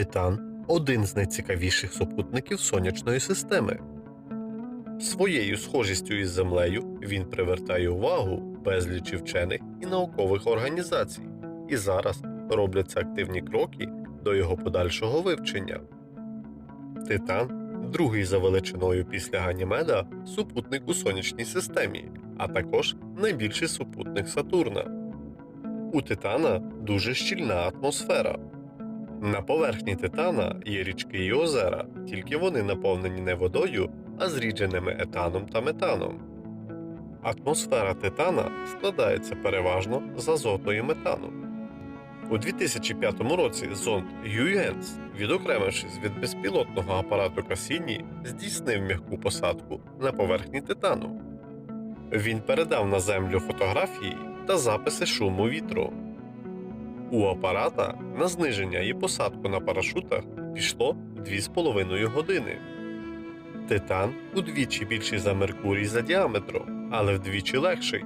Титан один з найцікавіших супутників сонячної системи. Своєю схожістю із Землею він привертає увагу безлічі вчених і наукових організацій, і зараз робляться активні кроки до його подальшого вивчення. Титан другий за величиною після Ганімеда супутник у сонячній системі, а також найбільший супутник Сатурна. У Титана дуже щільна атмосфера. На поверхні Титана є річки і озера, тільки вони наповнені не водою, а зрідженими етаном та метаном. Атмосфера Титана складається переважно з азоту і метану. У 2005 році зонд Huygens, відокремившись від безпілотного апарату Касіні, здійснив м'яку посадку на поверхні Титану. Він передав на землю фотографії та записи шуму вітру. У апарата на зниження і посадку на парашутах пішло 2,5 години. Титан удвічі більший за Меркурій за діаметром, але вдвічі легший.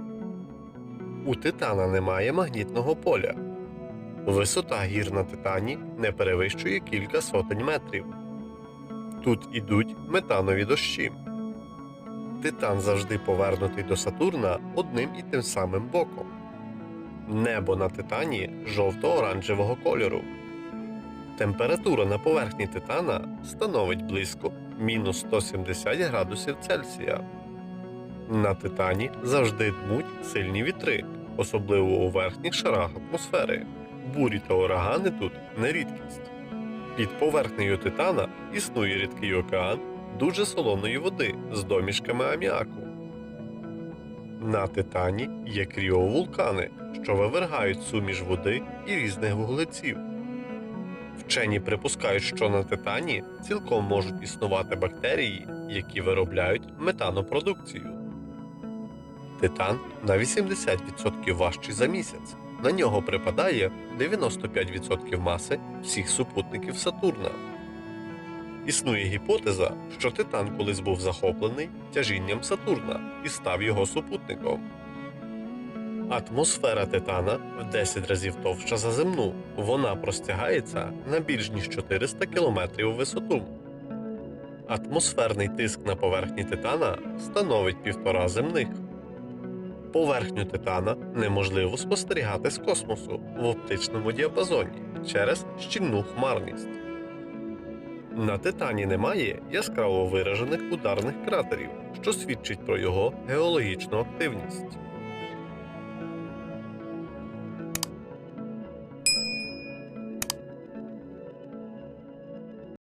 У Титана немає магнітного поля. Висота гір на Титані не перевищує кілька сотень метрів. Тут ідуть метанові дощі. Титан завжди повернутий до Сатурна одним і тим самим боком. Небо на Титані жовто-оранжевого кольору. Температура на поверхні Титана становить близько мінус 170 градусів Цельсія. На Титані завжди дмуть сильні вітри, особливо у верхніх шарах атмосфери. Бурі та урагани тут не рідкість. Під поверхнею Титана існує рідкий океан дуже солоної води з домішками аміаку. На Титані є кріовулкани, що вивергають суміш води і різних вуглеців. Вчені припускають, що на Титані цілком можуть існувати бактерії, які виробляють метанопродукцію. Титан на 80% важчий за місяць. На нього припадає 95% маси всіх супутників Сатурна. Існує гіпотеза, що Титан колись був захоплений тяжінням Сатурна і став його супутником. Атмосфера Титана в 10 разів товща за земну. Вона простягається на більш ніж 400 км у висоту. Атмосферний тиск на поверхні Титана становить півтора земних. Поверхню Титана неможливо спостерігати з космосу в оптичному діапазоні через щільну хмарність. На Титані немає яскраво виражених ударних кратерів, що свідчить про його геологічну активність.